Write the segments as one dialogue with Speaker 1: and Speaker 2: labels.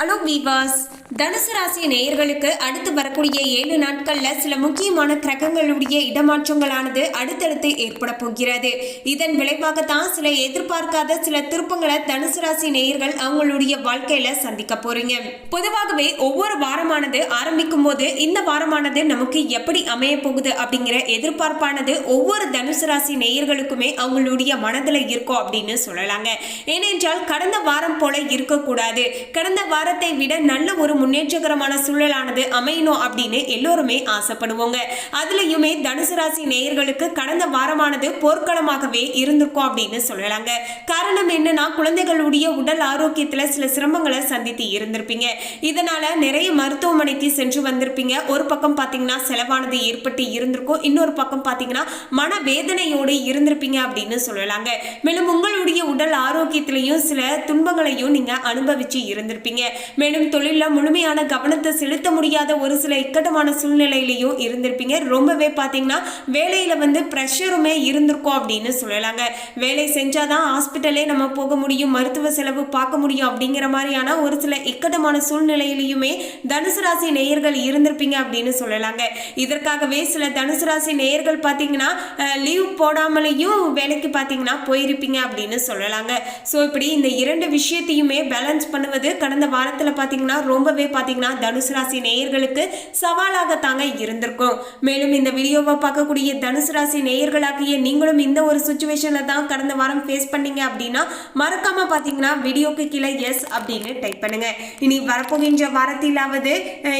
Speaker 1: Hello வீவாஸ் தனுசு ராசி நேயர்களுக்கு அடுத்து வரக்கூடிய ஏழு நாட்களில் சில முக்கியமான கிரகங்களுடைய இடமாற்றங்களானது அடுத்தடுத்து ஏற்பட போகிறது. இதன் விளைவாகத்தான் சில எதிர்பார்க்காத சில திருப்பங்களை தனுசு ராசி நேயர்கள் அவங்களுடைய வாழ்க்கையில சந்திக்க போறீங்க. பொதுவாகவே ஒவ்வொரு வாரமானது ஆரம்பிக்கும் போது இந்த வாரமானது நமக்கு எப்படி அமைய போகுது அப்படிங்கிற எதிர்பார்ப்பானது ஒவ்வொரு தனுசு ராசி நேயர்களுக்குமே அவங்களுடைய மனதில் இருக்கும் அப்படின்னு சொல்லலாங்க. ஏனென்றால் கடந்த வாரம் போல இருக்கக்கூடாது. கடந்த வாரம் வாரத்தை விட நல்ல ஒரு முன்னேற்றகரமான சூழலானது அமையணும் அப்படின்னு எல்லோருமே ஆசைப்படுவோங்க. அதுலயுமே தனுசு ராசி நேயர்களுக்கு கடந்த வாரமானது போர்க்களமாகவே இருந்திருக்கும் அப்படின்னு சொல்லலாங்க. காரணம் என்னன்னா குழந்தைகளுடைய உடல் ஆரோக்கியத்துல சில சிரமங்களை சந்தித்து இருந்திருப்பீங்க. இதனால நிறைய மருத்துவமனைக்கு சென்று வந்திருப்பீங்க. ஒரு பக்கம் பாத்தீங்கன்னா செலவானது ஏற்பட்டு இருந்திருக்கும். இன்னொரு பக்கம் பாத்தீங்கன்னா மன வேதனையோடு இருந்திருப்பீங்க அப்படின்னு சொல்லலாங்க. மேலும் உங்களுடைய உடல் ஆரோக்கியத்திலையும் சில துன்பங்களையும் நீங்க அனுபவிச்சு இருந்திருப்பீங்க. மேலும் தொழிலில் முழுமையான கவனத்தை செலுத்த முடியாத ஒரு சில இக்கட்டமான சூழ்நிலையிலையும் இருந்திருப்பீங்க. ரொம்பவே பார்த்தீங்கன்னா வேலையில வந்து ப்ரெஷருமே இருந்திருக்கும் அப்படின்னு சொல்லலாங்க. வேலை செஞ்சாதான் ஹாஸ்பிட்டலே நம்ம போக முடியும் மருத்துவ செலவு பார்க்க முடியும் அப்படிங்கிற மாதிரியான ஒரு சில இக்கட்டமான சூழ்நிலையிலையுமே தனுசு ராசி நேயர்கள் இருந்திருப்பீங்க அப்படின்னு சொல்லலாங்க. இதற்காகவே சில தனுசு ராசி நேயர்கள் பார்த்தீங்கன்னா லீவ் போடாமலேயும் வேலைக்கு பார்த்தீங்கன்னா போயிருப்பீங்க அப்படின்னு சொல்லலாம் சொல்லலாங்க ஸோ இப்படி இந்த இரண்டு விஷயத்தையுமே பேலன்ஸ் பண்ணுவது கடந்த வாரத்தில் பார்த்தீங்கன்னா ரொம்பவே பார்த்தீங்கன்னா தனுசு ராசி நேயர்களுக்கு சவாலாக தாங்க இருந்திருக்கும். மேலும் இந்த வீடியோவை பார்க்கக்கூடிய தனுசு ராசி நேயர்களாகிய நீங்களும் இந்த ஒரு சுச்சுவேஷனில் தான் கடந்த வாரம் ஃபேஸ் பண்ணீங்க அப்படின்னா மறக்காம பார்த்தீங்கன்னா வீடியோக்கு கீழே எஸ் அப்படின்னு டைப் பண்ணுங்க. இனி வரப்போகின்ற வாரத்திலாவது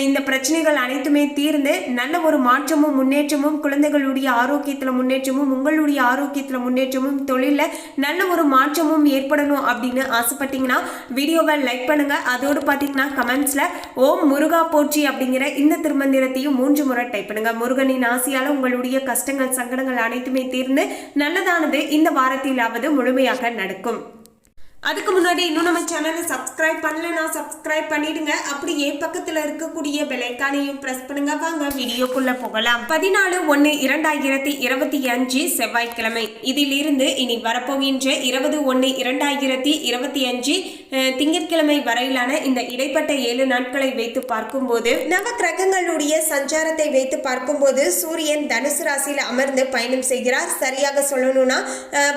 Speaker 1: இந்த பிரச்சனைகள் அனைத்துமே தீர்ந்து நல்ல ஒரு மாற்றமும் முன்னேற்றமும் குழந்தைகளுடைய ஆரோக்கியத்தில் முன்னேற்றமும் உங்களுடைய ஆரோக்கியத்தில் முன்னேற்றமும் தொழிலில் நல்ல ஒரு மாற்றமும் ஏற்படணும் அப்படின்னு ஆசைப்பட்டீங்கன்னா வீடியோவை லைக் பண்ணுங்க. அதோடு பார்த்தீங்கன்னா கமெண்ட்ஸில் ஓம் முருகா போற்றி அப்படிங்கிற இந்த திருமந்திரத்தையும் மூன்று முறை டைப் பண்ணுங்க. முருகனின் ஆசையால் உங்களுடைய கஷ்டங்கள் சங்கடங்கள் அனைத்துமே தீர்ந்து நல்லதானது இந்த வாரத்திலாவது முழுமையாக நடக்கும். அதுக்கு முன்னாடி இன்னும் நம்ம சேனலை சப்ஸ்கிரைப் பண்ணலன்னா சப்ஸ்கிரைப் பண்ணிடுங்க. அப்படியே பக்கத்துல இருக்கக்கூடிய பெலைக்கானையும் பிரஸ் பண்ணுங்க. வாங்க வீடியோக்குள்ள போகலாம். பதினாலு ஒன்று இரண்டாயிரத்தி இருபத்தி அஞ்சு செவ்வாய்க்கிழமை. இதிலிருந்து இனி வரப்போகின்ற இருபது ஒன்று இரண்டாயிரத்தி இருபத்தி அஞ்சு திங்கட்கிழமை வரையிலான இந்த இடைப்பட்ட ஏழு நாட்களை வைத்து பார்க்கும்போது நவ கிரகங்களுடைய சஞ்சாரத்தை வைத்து பார்க்கும்போது சூரியன் தனுசு ராசியில் அமர்ந்து பயணம் செய்கிறார். சரியாக சொல்லணும்னா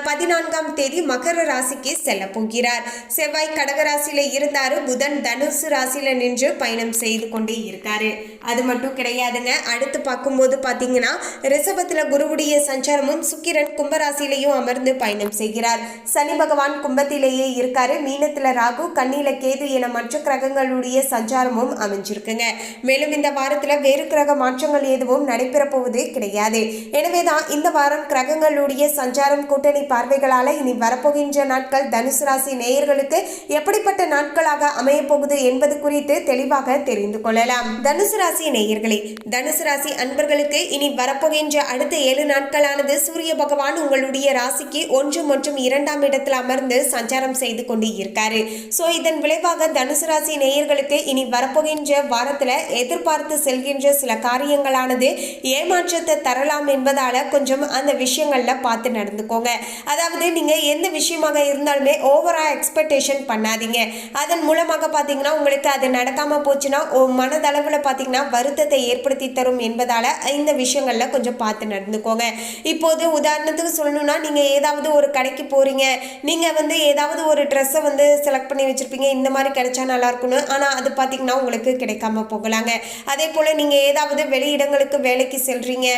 Speaker 1: பதினான்காம் தேதி மகர ராசிக்கு செல்ல போகிறார். செவ்வாய் கடகராசியில இருந்தாரு. புதன் தனுசு ராசியில நின்று பயணம் செய்து கொண்டே இருக்காரு. அது மட்டும் கிடையாதுங்க. அடுத்து பார்க்கும்போது பார்த்தீங்கன்னா ரிஷபத்துல குருவுடைய சஞ்சாரமும் சுக்கிரன் கும்பராசிலையும் அமர்ந்து பயணம் செய்கிறார். சனி பகவான் கும்பத்திலேயே இருக்காரு. மீனத்துல ராகு கண்ணில கேது என மற்ற கிரகங்களுடைய சஞ்சாரமும் அமைஞ்சிருக்குங்க. மேலும் இந்த வாரத்துல வேறு கிரக மாற்றங்கள் எதுவும் நடைபெற போவது கிடையாது. எனவேதான் இந்த வாரம் கிரகங்களுடைய சஞ்சாரம் கூட்டணி பார்வைகளால இனி வரப்போகின்ற நாட்கள் தனுசு ராசி நேயர்களுக்கு எப்படிப்பட்ட நாட்களாக அமைய போகுது என்பது குறித்து தெளிவாக தெரிந்து கொள்ளலாம். தனுசு ராசி நேயர்களே தனுசு ராசி அன்பர்களுக்கு இனி வரப்போகின்ற அடுத்த ஏழு நாட்களானது சூரிய பகவான் உங்களுடைய ராசிக்கு ஒன்று மற்றும் இரண்டாம் இடத்தில் அமர்ந்து சஞ்சாரம் செய்து கொண்டு இருக்காரு. ஸோ இதன் விளைவாக தனுசு ராசி நேயர்களுக்கு இனி வரப்போகின்ற வாரத்தில் எதிர்பார்த்து செல்கின்ற சில காரியங்களானது ஏமாற்றத்தை தரலாம் என்பதால் கொஞ்சம் அந்த விஷயங்களில் பார்த்து நடந்துக்கோங்க. அதாவது நீங்கள் எந்த விஷயமாக இருந்தாலுமே ஓவராக எக்ஸ்பெக்டேஷன் பண்ணாதீங்க. அதன் மூலமாக பார்த்தீங்கன்னா உங்களுக்கு அது நடக்காமல் போச்சுன்னா மனதளவில் பார்த்தீங்கன்னா வருத்தத்தை ஏற்படுத்தி தரும் என்பதால் இந்த விஷயங்களில் கொஞ்சம் பார்த்து நடந்துக்கோங்க. இப்போது உதாரணத்துக்கு சொல்லணும்னா நீங்கள் ஏதாவது ஒரு கடைக்கு போகிறீங்க நீங்கள் வந்து ஏதாவது ஒரு ட்ரெஸ்ஸை வந்து செலக்ட் பண்ணி வச்சிருப்பீங்க. இந்த மாதிரி கிடைச்சா நல்லா ஆனால் அது பார்த்தீங்கன்னா உங்களுக்கு கிடைக்காம போகலாங்க. அதே போல் நீங்கள் ஏதாவது வெளியிடங்களுக்கு வேலைக்கு செல்கிறீங்க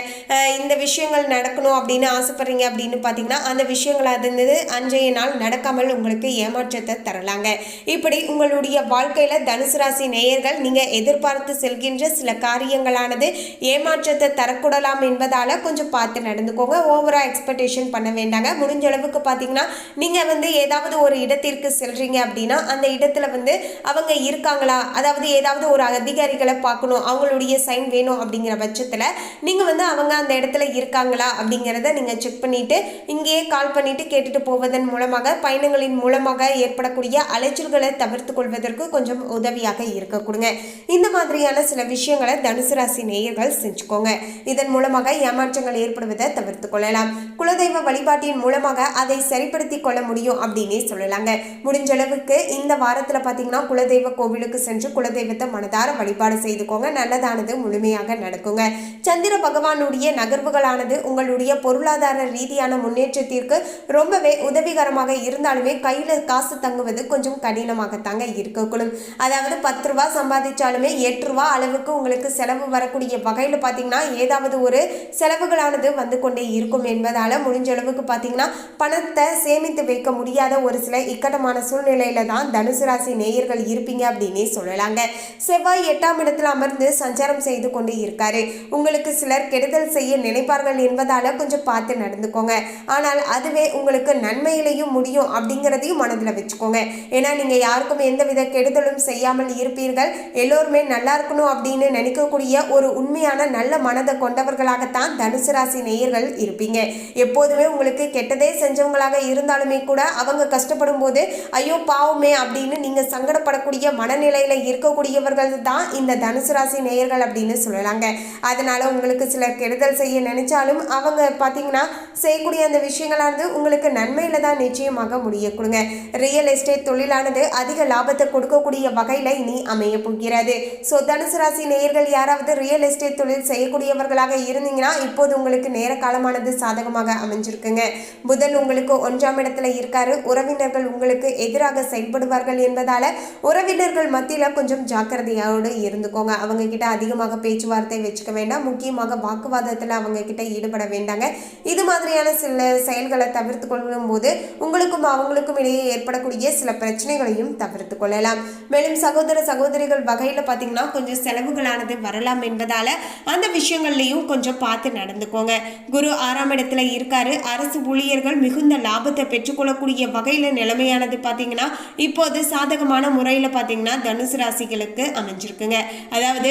Speaker 1: இந்த விஷயங்கள் நடக்கணும் அப்படின்னு ஆசைப்பட்றீங்க அப்படின்னு பார்த்தீங்கன்னா அந்த விஷயங்கள் அது அஞ்சைய அன்றைய நாள் நடக்காமல் உங்களுக்கு ஏமாற்றத்தை தரலாங்க. இப்படி உங்களுடைய வாழ்க்கையில் தனுசு ராசி நேயர்கள் நீங்கள் எதிர்பார்த்து செல்கின்ற சில காரியங்களானது ஏமாற்றத்தை தரக்கூடலாம் என்பதால் கொஞ்சம் பார்த்து நடந்துக்கோங்க. ஓவராக எக்ஸ்பெக்டேஷன் பண்ண வேண்டாங்க. முடிஞ்ச அளவுக்கு பார்த்தீங்கன்னா நீங்கள் வந்து ஏதாவது ஒரு இடத்திற்கு செல்கிறீங்க அப்படின்னா அந்த இடத்துல வந்து அவங்க இருக்காங்களா? அதாவது ஏதாவது ஒரு அதிகாரிகளை பார்க்கணும் அவங்களுடைய சைன் வேணும் அப்படிங்கிற பட்சத்தில் நீங்கள் வந்து அவங்க அந்த இடத்துல இருக்காங்களா அப்படிங்கிறத நீங்கள் செக் பண்ணிவிட்டு இங்கேயே கால் பண்ணிவிட்டு கேட்டுட்டு போவதன் மூலமாக பயணங்களின் மூலமாக ஏற்படக்கூடிய அலைச்சல்களை தவிர்த்து கொள்வதற்கு கொஞ்சம் உதவியாக இருக்க கொடுங்க. இந்த மாதிரியான சில விஷயங்களை தனுசு ராசி நேயர்கள் செஞ்சுக்கோங்க. இதன் மூலமாக ஏமாற்றங்கள் ஏற்படுவதை தவிர்த்து கொள்ளலாம். குலதெய்வ வழிபாட்டின் மூலமாக அதை சரிப்படுத்தி கொள்ள முடியும் அப்படின்னே சொல்லலாங்க. முடிஞ்ச அளவுக்கு நேயர்களுக்கு இந்த வாரத்தில் பார்த்தீங்கன்னா குலதெய்வ கோவிலுக்கு சென்று குலதெய்வத்தை மனதார வழிபாடு செய்துக்கோங்க. நல்லதானது முழுமையாக நடக்குங்க. சந்திர பகவானுடைய நகர்வுகளானது உங்களுடைய பொருளாதார ரீதியான முன்னேற்றத்திற்கு ரொம்பவே உதவிகரமாக இருந்தாலுமே கையில் காசு தங்குவது கொஞ்சம் கடினமாகத்தாங்க இருக்கக்கூடும் அதாவது பத்து ரூபா சம்பாதிச்சாலுமே எட்டு ரூபா அளவுக்கு உங்களுக்கு செலவு வரக்கூடிய வகையில் பார்த்தீங்கன்னா ஏதாவது ஒரு செலவுகளானது வந்து கொண்டே இருக்கும். என்பதால் முடிஞ்ச அளவுக்கு பார்த்தீங்கன்னா பணத்தை சேமித்து வைக்க முடியாத ஒரு சில இக்கட்டமான சூழ்நிலையில் தான் தனுசு ராசி நேயர்கள் இருப்பீங்க அப்படின்னே சொல்லலாங்க. செவ்வாய் எட்டாம் இடத்துல அமர்ந்து சஞ்சாரம் செய்து கொண்டு இருக்காரு. உங்களுக்கு சிலர் கெடுதல் செய்ய நினைப்பார்கள் என்பதால கொஞ்சம் பார்த்து நடந்துக்கோங்க. ஆனால் அதுவே உங்களுக்கு நன்மையிலையும் முடியும் அப்படிங்கிறதையும் மனதில் வச்சுக்கோங்க. ஏன்னா நீங்கள் யாருக்கும் எந்தவித கெடுதலும் செய்யாமல் இருப்பீர்கள். எல்லோருமே நல்லா இருக்கணும் அப்படின்னு நினைக்கக்கூடிய ஒரு உண்மையான நல்ல மனதை கொண்டவர்களாகத்தான் தனுசு ராசி நேயர்கள் இருப்பீங்க. எப்போதுமே உங்களுக்கு கெட்டதே செஞ்சவங்களாக இருந்தாலுமே கூட அவங்க கஷ்டப்படும் போது ஐயோ பாவமே அப்படின்னு நீங்கள் சங்கடப்படக்கூடிய மனநிலையில் இருக்கக்கூடியவர்கள் தான் இந்த தனுசு ராசி நேயர்கள் அப்படின்னு சொல்லலாங்க. அதனால் உங்களுக்கு சிலர் கெடுதல் செய்ய நினைச்சாலும் அவங்க பார்த்தீங்கன்னா செய்யக்கூடிய அந்த விஷயங்களானது உங்களுக்கு நன்மையில் தான் நிச்சயமாக முடிய கொடுங்க. ரியல் எஸ்டேட் தொழிலானது அதிக லாபத்தை கொடுக்கக்கூடிய வகையில் இனி அமைய போகிறது. ஸோ தனுசு ராசி நேயர்கள் யாராவது ரியல் எஸ்டேட் தொழில் செய்யக்கூடியவர்களாக இருந்தீங்கன்னா இப்போது உங்களுக்கு நேர காலமானது சாதகமாக அமைஞ்சிருக்குங்க. புதன் உங்களுக்கு ஒன்றாம் இடத்துல இருக்காரு. உறவினர்கள் உங்களுக்கு எதிராக செயல்படுவார்கள் என்பதால உறவினர்கள் மத்தியில் கொஞ்சம் ஜாக்கிரதையோடு இருந்துக்கோங்க. அவங்க கிட்ட அதிகமாக பேச்சுவார்த்தை வச்சுக்க வேண்டாம். முக்கியமாக வாக்குவாதத்தில் அவங்க கிட்ட ஈடுபட வேண்டாங்க. இது மாதிரியான சில செயல்களை தவிர்த்து கொள்ளும் போது உங்களுக்கும் அவங்களுக்கும் இடையே ஏற்படக்கூடிய சில பிரச்சனைகளையும் தவிர்த்து கொள்ளலாம். மேலும் சகோதர சகோதரிகள் வகையில் பார்த்தீங்கன்னா கொஞ்சம் செலவுகளானது வரலாம் என்பதால அந்த விஷயங்கள்லையும் கொஞ்சம் பார்த்து நடந்துக்கோங்க. குரு ஆறாம் இடத்துல இருக்காரு. அரசு ஊழியர்கள் மிகுந்த லாபத்தை பெற்றுக்கொள்ளக்கூடிய வகையில் நிலைமையானது பார்த்தீங்கன்னா இப்போது சாதகமான முறையில் பார்த்தீங்கன்னா தனுசு ராசிகளுக்கு அமைஞ்சிருக்குங்க. அதாவது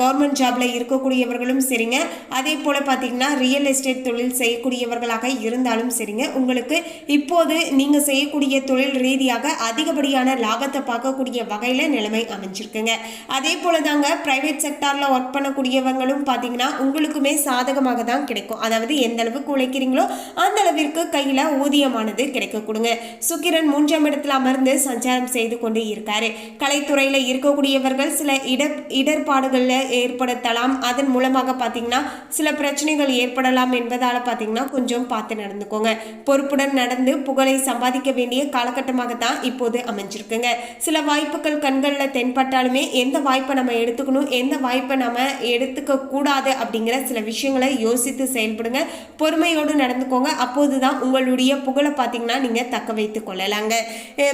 Speaker 1: கவர்மெண்ட் ஜாப்ல இருக்கக்கூடியவர்களும் சரிங்க. அதே போல பார்த்தீங்கன்னா ரியல் எஸ்டேட் தொழில் செய்யக்கூடியவர்களாக இருந்தாலும் சரிங்க. உங்களுக்கு இப்போது நீங்கள் செய்யக்கூடிய தொழில் ரீதியாக அதிகப்படியான லாபத்தை பார்க்கக்கூடிய வகையில் நிலைமை அமைஞ்சிருக்குங்க. அதே போல தாங்க பிரைவேட் செக்டாரில் ஒர்க் பண்ணக்கூடியவங்களும் பார்த்தீங்கன்னா உங்களுக்குமே சாதகமாக தான் கிடைக்கும். அதாவது எந்த அளவுக்கு உழைக்கிறீங்களோ அந்த அளவிற்கு கையில் ஊதியமானது கிடைக்க கொடுங்க. சுக்கிரன் மூன்றாம் இடத்துல அமர்ந்து சஞ்சாரம் செய்து கொண்டு இருக்காரு. கலைத்துறையில் இருக்கக்கூடியவர்கள் சில இட இடர்பாடுகளில் ஏற்படுத்தலாம். அதன் மூலமாக பார்த்தீங்கன்னா சில பிரச்சனைகள் ஏற்படலாம் என்பதால் பார்த்தீங்கன்னா கொஞ்சம் பார்த்து நடந்துக்கோங்க. பொறுப்புடன் நடந்து புகழை சம்பாதிக்க வேண்டிய காலகட்டமாக தான் இப்போது அமைஞ்சிருக்குங்க. சில வாய்ப்புகள் கண்களில் தென்பட்டாலுமே எந்த வாய்ப்பை நம்ம எடுத்துக்கணும் எந்த வாய்ப்பை நம்ம எடுத்துக்க கூடாது அப்படிங்கிற சில விஷயங்களை யோசித்து செயல்படுங்க. பொறுமையோடு நடந்துக்கோங்க. அப்போது தான் உங்களுடைய புகழை பார்த்தீங்கன்னா நீங்கள் தக்க வைத்துக் கொள்ளலாங்க.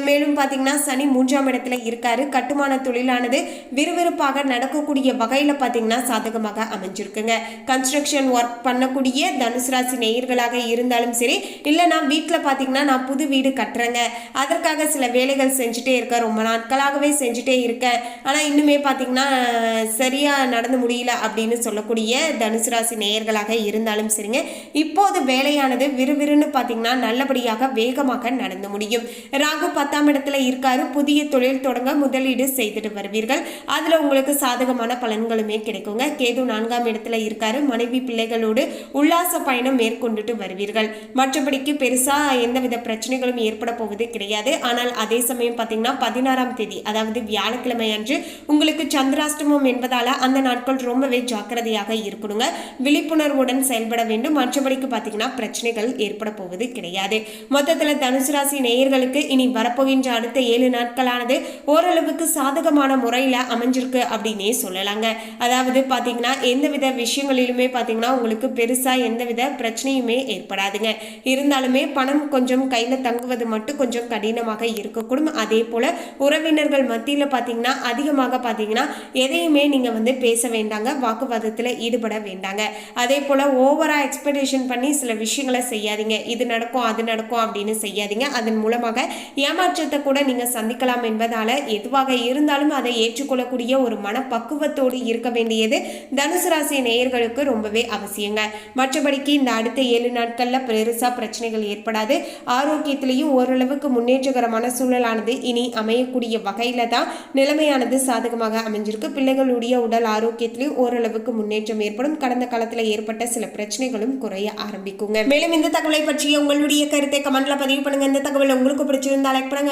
Speaker 1: மேலும் மேலும் பார்த்தீங்கன்னா சனி மூன்றாம் இடத்துல இருக்காரு. கட்டுமான தொழிலானது விறுவிறுப்பாக நடக்கக்கூடிய வகையில் பார்த்தீங்கன்னா சாதகமாக அமைஞ்சிருக்குங்க. கன்ஸ்ட்ரக்ஷன் ஒர்க் பண்ணக்கூடிய தனுசு ராசி நேயர்களாக இருந்தாலும் சரி இல்லை நான் வீட்டில் பார்த்தீங்கன்னா நான் புது வீடு கட்டுறேங்க. அதற்காக சில வேலைகள் செஞ்சுட்டே இருக்கேன். ரொம்ப நாட்களாகவே செஞ்சுட்டே இருக்கேன். ஆனால் இன்னுமே பார்த்தீங்கன்னா சரியாக நடந்து முடியல அப்படின்னு சொல்லக்கூடிய தனுசு ராசி நேயர்களாக இருந்தாலும் சரிங்க இப்போது வேலையானது விறுவிறுன்னு பார்த்தீங்கன்னா நல்லபடியாக வேகமாக நடந்து முடியும். ராகு பத்தாம் இடத்துல இருக்காரு. புதிய தொழில் தொடங்க முதலீடு செய்துட்டு வருவீர்கள். அதில் உங்களுக்கு சாதகமான பலன்களுமே கிடைக்குங்க. கேது நான்காம் இடத்துல இருக்காரு. மனைவி பிள்ளைகளோடு உல்லாச பயணம் மேற்கொண்டுட்டு வருவீர்கள். மற்றபடிக்கு பெருசா எந்தவித பிரச்சனைகளும் ஏற்பட போவது கிடையாது. ஆனால் அதே சமயம் பார்த்தீங்கன்னா பதினாறாம் தேதி அதாவது வியாழக்கிழமை அன்று உங்களுக்கு சந்திராஷ்டமம் என்பதால அந்த நாட்கள் ரொம்பவே ஜாக்கிரதையாக இருக்கணுங்க. விழிப்புணர்வுடன் செயல்பட வேண்டும். மற்றபடிக்கு பார்த்தீங்கன்னா பிரச்சனைகள் ஏற்பட போவது கிடையாது. மொத்தத்தில் தனுசு ராசி நேயர்களுக்கு இனி வரப்போகின்ற அடுத்த ஏழு நாட்களானது ஓரளவுக்கு சாதகமான முறையில் அமைஞ்சிருக்கு அப்படின்னே சொல்லலாங்க. அதாவது பார்த்தீங்கன்னா எந்தவித விஷயங்களிலுமே பார்த்தீங்கன்னா உங்களுக்கு பெருசாக எந்தவித பிரச்சனையுமே ஏற்படாதுங்க. இருந்தாலுமே பணம் கொஞ்சம் கையில் தங்குவது மட்டும் கொஞ்சம் கடினமாக இருக்கக்கூடும். அதே போல் உறவினர்கள் மத்தியில் பார்த்தீங்கன்னா அதிகமாக பார்த்தீங்கன்னா எதையுமே நீங்கள் வந்து பேச வேண்டாங்க. வாக்குவாதத்தில் ஈடுபட வேண்டாங்க. அதே போல் ஓவராக எக்ஸ்பெக்டேஷன் பண்ணி சில விஷயங்களை செய்யாதீங்க. இது நடக்கும் அது நடக்கும் அப்படின்னு செய்யாதீங்க. அதன் மூலமாக கஷ்டத்தை கூட நீங்கள் சந்திக்கலாம் என்பதால் எதுவாக இருந்தாலும் அதை ஏற்றுக்கொள்ளக்கூடிய ஒரு மனப்பக்குவத்தோடு இருக்க வேண்டியது தனுசு ராசி நேயர்களுக்கு ரொம்பவே அவசியங்க. மற்றபடிக்கு இந்த அடுத்த ஏழு நாட்களில் பெருசாக பிரச்சனைகள் ஏற்படாது. ஆரோக்கியத்திலையும் ஓரளவுக்கு முன்னேற்றகரமான சூழலானது இனி அமையக்கூடிய வகையில் தான் நிலைமையானது சாதகமாக அமைஞ்சிருக்கு. பிள்ளைகளுடைய உடல் ஆரோக்கியத்திலையும் ஓரளவுக்கு முன்னேற்றம் ஏற்படும். கடந்த காலத்தில் ஏற்பட்ட சில பிரச்சனைகளும் குறைய ஆரம்பிக்குங்க. மேலும் இந்த தகவலை பற்றி உங்களுடைய கருத்தை கமெண்ட்ல பதிவு பண்ணுங்க. இந்த தகவல் உங்களுக்கு பிடிச்சிருந்தா லைக் பண்ணுங்க.